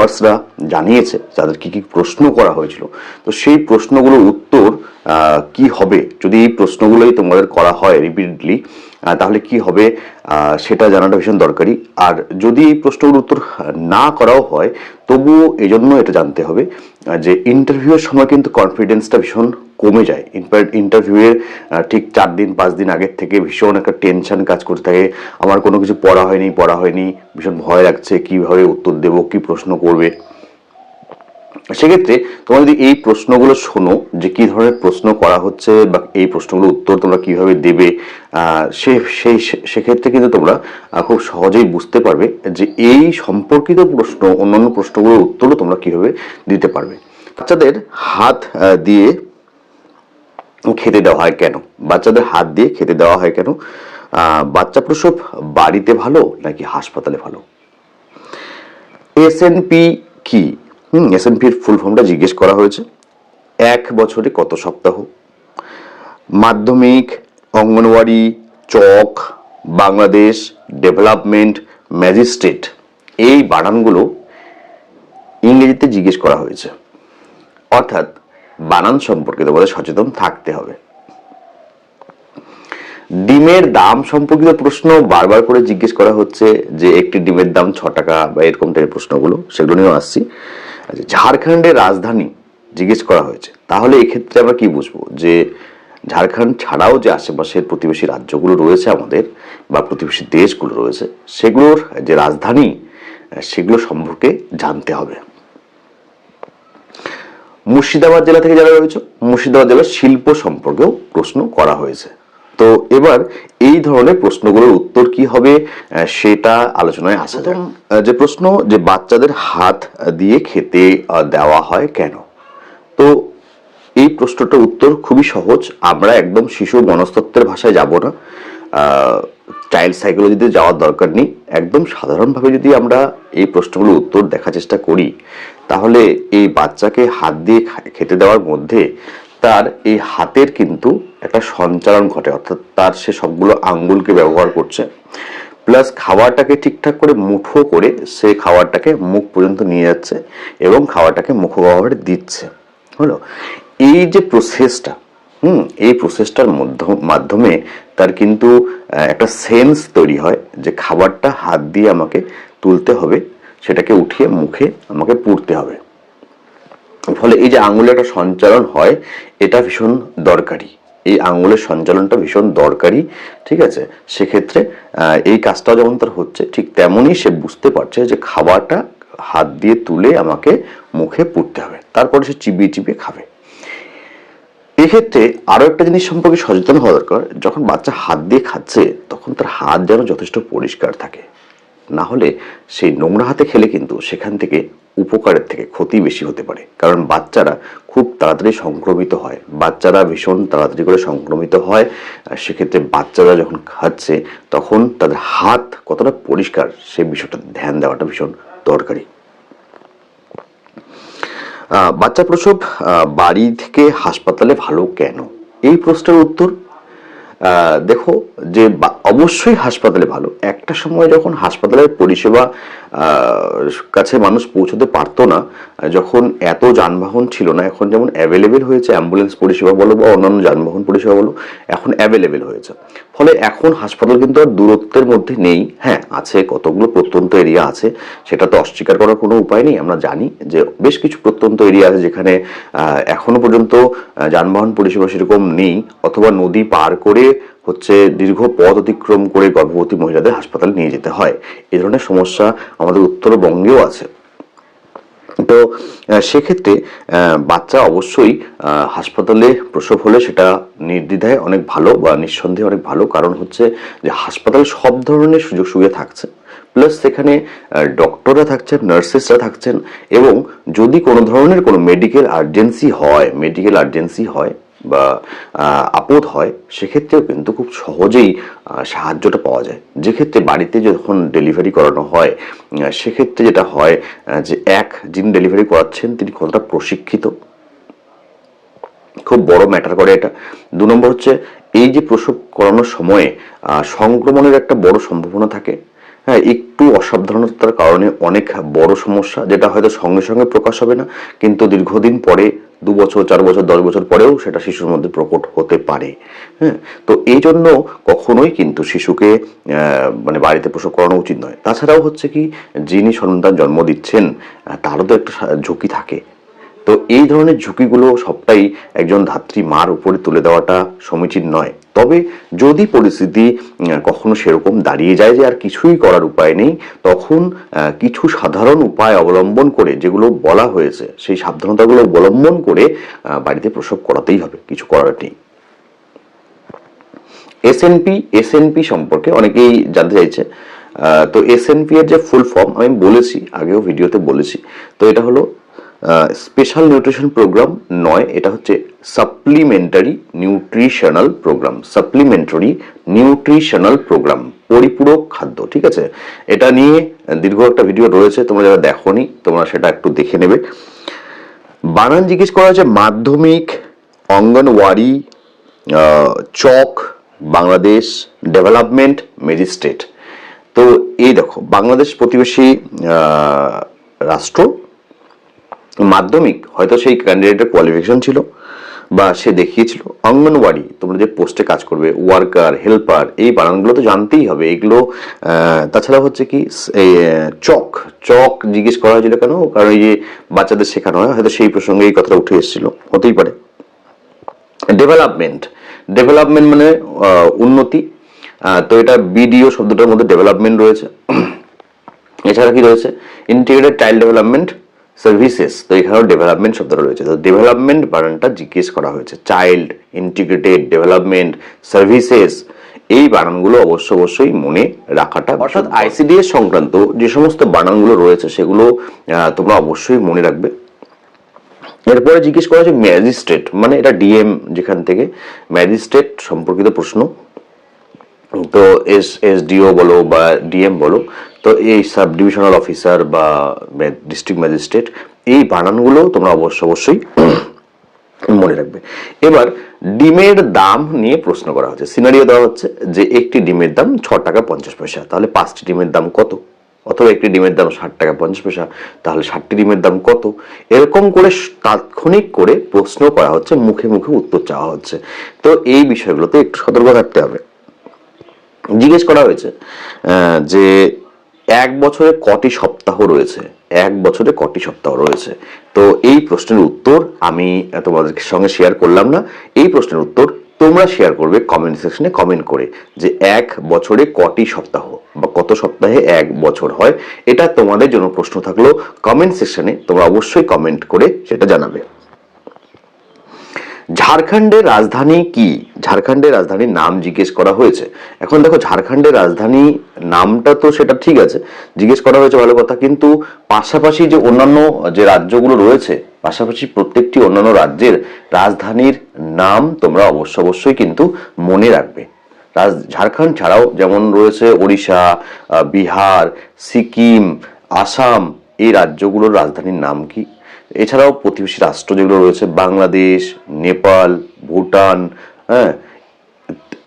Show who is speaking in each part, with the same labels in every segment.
Speaker 1: ভিউয়ার্সরা জানিয়েছে তাদের কি কি প্রশ্ন করা হয়েছিল। তো সেই প্রশ্নগুলোর উত্তর কি হবে? যদি এই প্রশ্নগুলোই তোমাদের করা হয় রিপিটেডলি তাহলে কি হবে? সেটা জানাটা ভীষণ দরকারি। আর যদি এই প্রশ্নগুলোর উত্তর না করাও হয়, তবুও এজন্য জন্য এটা জানতে হবে যে ইন্টারভিউয়ের সময় কিন্তু কনফিডেন্সটা ভীষণ কমে যায়। ইন্টারভিউয়ের ঠিক চার দিন, পাঁচ দিন আগের থেকে ভীষণ একটা টেনশন কাজ করতে থাকে। আমার কোনো কিছু পড়া হয়নি পড়া হয়নি, ভীষণ ভয় লাগছে, কীভাবে উত্তর দেবো, কী প্রশ্ন করবে? সেক্ষেত্রে তোমরা যদি এই প্রশ্নগুলো শোনো, যে কি ধরনের প্রশ্ন করা হচ্ছে বা এই প্রশ্নগুলোর উত্তর তোমরা কীভাবে দেবে সে, সেই সেক্ষেত্রে কিন্তু তোমরা খুব সহজেই বুঝতে পারবে যে এই সম্পর্কিত প্রশ্ন, অন্যান্য প্রশ্নগুলোর উত্তরও তোমরা কীভাবে দিতে পারবে। বাচ্চাদের হাত দিয়ে খেতে দেওয়া হয় কেন? বাচ্চাদের হাত দিয়ে খেতে দেওয়া হয় কেন? বাচ্চা প্রসব বাড়িতে ভালো নাকি হাসপাতালে ভালো? এসএনপি কি? হুম এসএনপির ফুল ফর্মটা জিজ্ঞেস করা হয়েছে। এক বছরে কত সপ্তাহ? Madhyamik, anganwadi, chalk, Bangladesh development magistrate এই বানানগুলো ইংরেজিতে জিজ্ঞেস করা হয়েছে। অর্থাৎ বানান সম্পর্কে তোমাদের সচেতন থাকতে হবে। ডিমের দাম সম্পর্কিত প্রশ্ন বারবার করে জিজ্ঞেস করা হচ্ছে যে একটি ডিমের দাম ছ টাকা বা এরকম টাইপের প্রশ্নগুলো, সেগুলো নিয়েও আসছি। আচ্ছা, ঝাড়খণ্ডের রাজধানী জিজ্ঞেস করা হয়েছে তাহলে এক্ষেত্রে আমরা কি বুঝব? যে ঝাড়খণ্ড ছাড়াও যে আশেপাশের প্রতিবেশী রাজ্যগুলো রয়েছে আমাদের বা প্রতিবেশী দেশগুলো রয়েছে সেগুলোর যে রাজধানী সেগুলো সম্পর্কে জানতে হবে। মুর্শিদাবাদ জেলা থেকে যারা রয়েছে মুর্শিদাবাদ জেলার শিল্প সম্পর্কেও প্রশ্ন করা হয়েছে। তো এবার এই ধরনের প্রশ্নগুলোর উত্তর কি হবে? সেটা আলোচনায় আসা যাক। যে প্রশ্ন যে বাচ্চাদের হাত দিয়ে খেতে দেওয়া হয় কেন? তো এই প্রশ্নটার উত্তর খুবই সহজ। আমরা একদম শিশু মনস্তত্ত্বের ভাষায় যাব না। চাইল্ড সাইকোলজিতে যাওয়ার দরকার নেই। একদম সাধারণভাবে যদি আমরা এই প্রশ্নগুলোর উত্তর দেখার চেষ্টা করি তাহলে এই বাচ্চাকে হাত দিয়ে খেতে দেওয়ার মধ্যে তার এই হাতের কিন্তু একটা সঞ্চালন ঘটে, অর্থাৎ তার সে সবগুলো আঙ্গুলকে ব্যবহার করছে, প্লাস খাবারটাকে ঠিকঠাক করে মুঠো করে সে খাবারটাকে মুখ পর্যন্ত নিয়ে যাচ্ছে এবং খাবারটাকে মুখগহ্বরে দিচ্ছে। হলো? এই যে প্রসেসটা হুম, এই প্রসেসটার মধ্য- মাধ্যমে তার কিন্তু একটা সেন্স তৈরি হয় যে খাবারটা হাত দিয়ে আমাকে তুলতে হবে, সেটাকে উঠিয়ে মুখে আমাকে পুড়তে হবে। ফলে এই যে আঙুলের একটা সঞ্চালন হয়, এটা ভীষণ দরকারি। এই আঙুলের সঞ্চালনটা ভীষণ দরকারি, ঠিক আছে? সেক্ষেত্রে এই কাজটাও যেমন তার হচ্ছে, ঠিক তেমনই সে বুঝতে পারছে যে খাবারটা হাত দিয়ে তুলে আমাকে মুখে পুড়তে হবে, তারপরে সে চিবিয়ে চিবিয়ে খাবে। এক্ষেত্রে আরও একটা জিনিস সম্পর্কে সচেতন হওয়া দরকার, যখন বাচ্চা হাত দিয়ে খাচ্ছে, তখন তার হাত যেন যথেষ্ট পরিষ্কার থাকে। না হলে সেই নোংরা হাতে খেলে কিন্তু সেখান থেকে উপকারের থেকে ক্ষতি বেশি হতে পারে। কারণ বাচ্চারা খুব তাড়াতাড়ি সংক্রমিত হয়। বাচ্চারা ভীষণ তাড়াতাড়ি করে সংক্রমিত হয়। আর সেক্ষেত্রে বাচ্চারা যখন খাচ্ছে, তখন তাদের হাত কতটা পরিষ্কার সেই বিষয়টা ধ্যান দেওয়াটা ভীষণ দরকারি। বাচ্চা প্রসব বাড়ি থেকে হাসপাতালে ভালো কেন? এই প্রশ্নের উত্তর দেখো যে অবশ্যই হাসপাতালে ভালো। একটা সময় যখন হাসপাতালের পরিষেবা কাছে মানুষ পৌঁছতে পারতো না। যখন এত যানবাহন ছিল না, এখন যেমন অ্যাভেলেবেল হয়েছে অ্যাম্বুলেন্স পরিষেবা বলো বা অন্যান্য যানবাহন পরিষেবা বলো, এখন অ্যাভেলেবেল হয়েছে। ফলে এখন হাসপাতাল কিন্তু আর দূরত্বের মধ্যে নেই। হ্যাঁ আছে কতগুলো প্রত্যন্ত এরিয়া আছে, সেটা তো অস্বীকার করার কোনো উপায় নেই। আমরা জানি যে বেশ কিছু প্রত্যন্ত এরিয়া আছে যেখানে এখনও পর্যন্ত যানবাহন পরিষেবা সেরকম নেই, অথবা নদী পার করে হচ্ছে দীর্ঘ পথ অতিক্রম করে গর্ভবতী মহিলাদের হাসপাতালে নিয়ে যেতে হয়। এ ধরনের সমস্যা আমাদের উত্তরবঙ্গেও আছে। তো সেক্ষেত্রে বাচ্চা অবশ্যই হাসপাতালে প্রসব হলে সেটা নির্দ্বিধায় অনেক ভালো বা নিঃসন্দেহে অনেক ভালো। কারণ হচ্ছে যে হাসপাতালে সব ধরনের সুযোগ সুবিধা থাকছে। প্লাস সেখানে ডক্টররা থাকছেন, নার্সেসরা থাকছেন এবং যদি কোনো ধরনের কোনো মেডিকেল আর্জেন্সি হয়, মেডিকেল আর্জেন্সি হয় বা আপদ হয়, সেক্ষেত্রেও কিন্তু খুব সহজেই সাহায্যটা পাওয়া যায়। যেক্ষেত্রে বাড়িতে যখন ডেলিভারি করানো হয় সেক্ষেত্রে যেটা হয় যে এক, যিনি ডেলিভারি করাচ্ছেন, তিনি কতটা প্রশিক্ষিত? খুব বড় ম্যাটার করে এটা। দু নম্বর হচ্ছে, এই যে প্রসব করানোর সময়ে সংক্রমণের একটা বড় সম্ভাবনা থাকে। হ্যাঁ একটু অসাবধানতার কারণে অনেক বড় সমস্যা, যেটা হয়তো সঙ্গে সঙ্গে প্রকাশ হবে না, কিন্তু দীর্ঘদিন পরে দু বছর, চার বছর, দশ বছর পরেও সেটা শিশুর মধ্যে প্রকট হতে পারে। হ্যাঁ তো এই জন্য কখনোই কিন্তু শিশুকে মানে বাড়িতে প্রসব করানো উচিত নয়। তাছাড়াও হচ্ছে কি, যিনি সন্তান জন্ম দিচ্ছেন তারও তো একটা ঝুঁকি থাকে। তো এই ধরনের ঝুঁকিগুলো সবটাই একজন ধাত্রী মার উপরে তুলে দেওয়াটা সমীচীন নয়। তবে যদি পরিস্থিতি কখনো সেরকম দাঁড়িয়ে যায় যে আর কিছুই করার উপায় নেই, তখন কিছু সাধারণ উপায় অবলম্বন করে যেগুলো বলা হয়েছে, সেই সাবধানতাগুলো অবলম্বন করে বাড়িতে প্রসব করাতেই হবে, কিছু করার নেই। এসএনপি এসএনপি সম্পর্কে অনেকেই জানতে চাইছে তো এসএনপি এর যে ফুল ফর্ম আমি বলেছি, আগেও ভিডিওতে বলেছি, তো এটা হলো স্পেশাল নিউট্রিশন প্রোগ্রাম নয়, এটা হচ্ছে supplementary nutritional programme supplementary nutritional programme পরিপূরক খাদ্য ঠিক আছে? এটা নিয়ে দীর্ঘ একটা ভিডিও রয়েছে তোমরা যারা দেখোনি তোমরা সেটা একটু দেখে নেবে। বানান জিজ্ঞেস করা হয়েছে মাধ্যমিক অঙ্গনওয়াড়ি আহ, চক বাংলাদেশ ডেভেলপমেন্ট ম্যাজিস্ট্রেট। তো এই দেখো বাংলাদেশ প্রতিবেশী রাষ্ট্র মাধ্যমিক হয়তো সেই ক্যান্ডিডেটের কোয়ালিফিকেশন ছিল। বা সে দেখিয়েছিল, অঙ্গনওয়াড়ি, তোমরা যে পোস্টে কাজ করবে ওয়ার্কার হেল্পার এই বানানগুলো তো জানতেই হবে। এগুলো তাছাড়া হচ্ছে কি চক চক জিজ্ঞেস করা হয়েছিল কেন? কারণ এই যে বাচ্চাদের শেখানো হয়, হয়তো সেই প্রসঙ্গে এই কথাটা উঠে এসেছিল, হতেই পারে। ডেভেলপমেন্ট ডেভেলপমেন্ট মানে উন্নতি। তো এটা বিডিও শব্দটার মধ্যে ডেভেলপমেন্ট রয়েছে। এছাড়া কি রয়েছে? ইন্টিগ্রেটেড চাইল্ড ডেভেলপমেন্ট সার্ভিসেস তো এখানেও ডেভেলপমেন্ট শব্দটা রয়েছে। তো ডেভেলপমেন্ট বানানটা জিজ্ঞেস করা হয়েছে। চাইল্ড ইন্টিগ্রেটেড ডেভেলপমেন্ট সার্ভিসেস এই বানানগুলো অবশ্য অবশ্যই মনে রাখাটা অর্থাৎ আইসিডিএস সংক্রান্ত যে সমস্ত বানানগুলো রয়েছে সেগুলো তোমরা অবশ্যই মনে রাখবে। এরপরে জিজ্ঞেস করা হয়েছে ম্যাজিস্ট্রেট মানে এটা ডিএম যেখান থেকে। ম্যাজিস্ট্রেট সম্পর্কিত প্রশ্ন। তো এস এস এসডিও বলো বা ডিএম বলো, তো এই সাব ডিভিশনাল অফিসার বা ডিস্ট্রিক্ট ম্যাজিস্ট্রেট এই বানানগুলো তোমরা অবশ্য অবশ্যই মনে রাখবে। এবার ডিমের দাম নিয়ে প্রশ্ন করা হচ্ছে। সিনারিও দেওয়া হচ্ছে যে একটি ডিমের দাম ছ টাকা পঞ্চাশ পয়সা, তাহলে পাঁচটি ডিমের দাম কত? অথবা একটি ডিমের দাম ষাট টাকা পঞ্চাশ পয়সা, তাহলে ষাটটি ডিমের দাম কত? এরকম করে তাৎক্ষণিক করে প্রশ্ন করা হচ্ছে, মুখে মুখে উত্তর চাওয়া হচ্ছে। তো এই বিষয়গুলোতে একটু সতর্ক থাকতে হবে। জিজ্ঞেস করা হয়েছে যে এক বছরে কটি সপ্তাহ রয়েছে? এক বছরে কটি সপ্তাহ রয়েছে? তো এই প্রশ্নের উত্তর আমি তোমাদের সঙ্গে শেয়ার করলাম না। এই প্রশ্নের উত্তর তোমরা শেয়ার করবে কমেন্ট সেকশনে কমেন্ট করে যে এক বছরে কটি সপ্তাহ বা কত সপ্তাহে এক বছর হয়। এটা তোমাদের জন্য প্রশ্ন থাকল কমেন্ট সেকশনে তোমরা অবশ্যই কমেন্ট করে সেটা জানাবে। ঝাড়খণ্ডের রাজধানী কি? ঝাড়খণ্ডের রাজধানীর নাম জিজ্ঞেস করা হয়েছে। এখন দেখো, ঝাড়খণ্ডের রাজধানী নামটা তো সেটা ঠিক আছে, জিজ্ঞেস করা হয়েছে ভালো কথা, কিন্তু পাশাপাশি যে অন্যান্য যে রাজ্যগুলো রয়েছে, পাশাপাশি প্রত্যেকটি অন্যান্য রাজ্যের রাজধানীর নাম তোমরা অবশ্য অবশ্যই কিন্তু মনে রাখবে। রাজ, ঝাড়খণ্ড ছাড়াও যেমন রয়েছে ওড়িশা বিহার, সিকিম, আসাম, এই রাজ্যগুলোর রাজধানীর নাম কি? এছাড়াও প্রতিবেশী রাষ্ট্র যেগুলো রয়েছে, বাংলাদেশ, নেপাল, ভুটান হ্যাঁ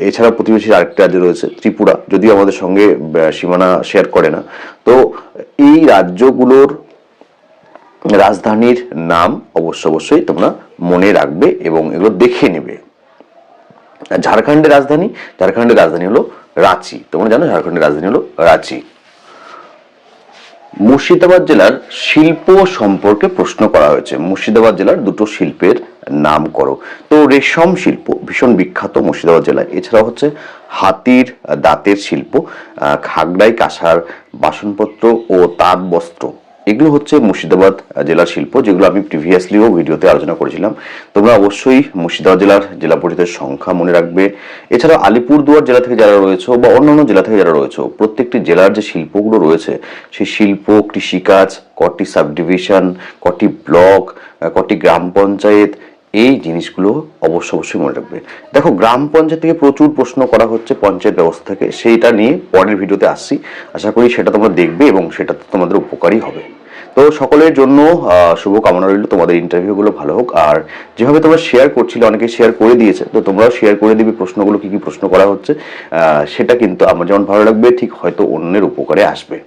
Speaker 1: এছাড়া প্রতিবেশী আরেকটা রাজ্য রয়েছে, ত্রিপুরা, যদিও আমাদের সঙ্গে সীমানা শেয়ার করে না। তো এই রাজ্যগুলোর রাজধানীর নাম অবশ্য অবশ্যই তোমরা মনে রাখবে এবং এগুলো দেখে নেবে। ঝাড়খণ্ডের রাজধানী? ঝাড়খণ্ডের রাজধানী হলো রাঁচি। তোমরা জানো ঝাড়খণ্ডের রাজধানী হলো রাঁচি। মুর্শিদাবাদ জেলার শিল্প সম্পর্কে প্রশ্ন করা হয়েছে। মুর্শিদাবাদ জেলার দুটো শিল্পের নাম করো। তো রেশম শিল্প, ভীষণ বিখ্যাত মুর্শিদাবাদ জেলায়। এছাড়া হচ্ছে হাতির দাঁতের শিল্প খাগড়াই, কাঁসার বাসনপত্র ও তাঁত বস্ত্র। এগুলো হচ্ছে মুর্শিদাবাদ জেলার শিল্প, যেগুলো আমি প্রিভিয়াসলিও ভিডিওতে আলোচনা করেছিলাম। তোমরা অবশ্যই মুর্শিদাবাদ জেলার জেলা পরিষদের সংখ্যা মনে রাখবে। এছাড়া আলিপুরদুয়ার জেলা থেকে যারা রয়েছে বা অন্যান্য জেলা থেকে যারা রয়েছে, প্রত্যেকটি জেলার যে শিল্পগুলো রয়েছে, সেই শিল্প কৃষিকাজ কটি সাব ডিভিশন কটি ব্লক, কটি গ্রাম পঞ্চায়েত, এই জিনিসগুলো অবশ্য অবশ্যই মনে রাখবে। দেখো, গ্রাম পঞ্চায়েত থেকে প্রচুর প্রশ্ন করা হচ্ছে পঞ্চায়েত ব্যবস্থা থেকে। সেইটা নিয়ে পরের ভিডিওতে আসছি। আশা করি সেটা তোমরা দেখবে এবং সেটা তোমাদের উপকারী হবে। তো সকলের জন্য শুভকামনা রইল। তোমাদের ইন্টারভিউগুলো ভালো হোক। আর যেভাবে তোমরা শেয়ার করছিলে, অনেকে শেয়ার করে দিয়েছে। তো তোমরাও শেয়ার করে দিবে প্রশ্নগুলো, কি কি প্রশ্ন করা হচ্ছে। সেটা কিন্তু আমার যেমন ভালো লাগবে, ঠিক হয়তো অন্যের উপকারে আসবে।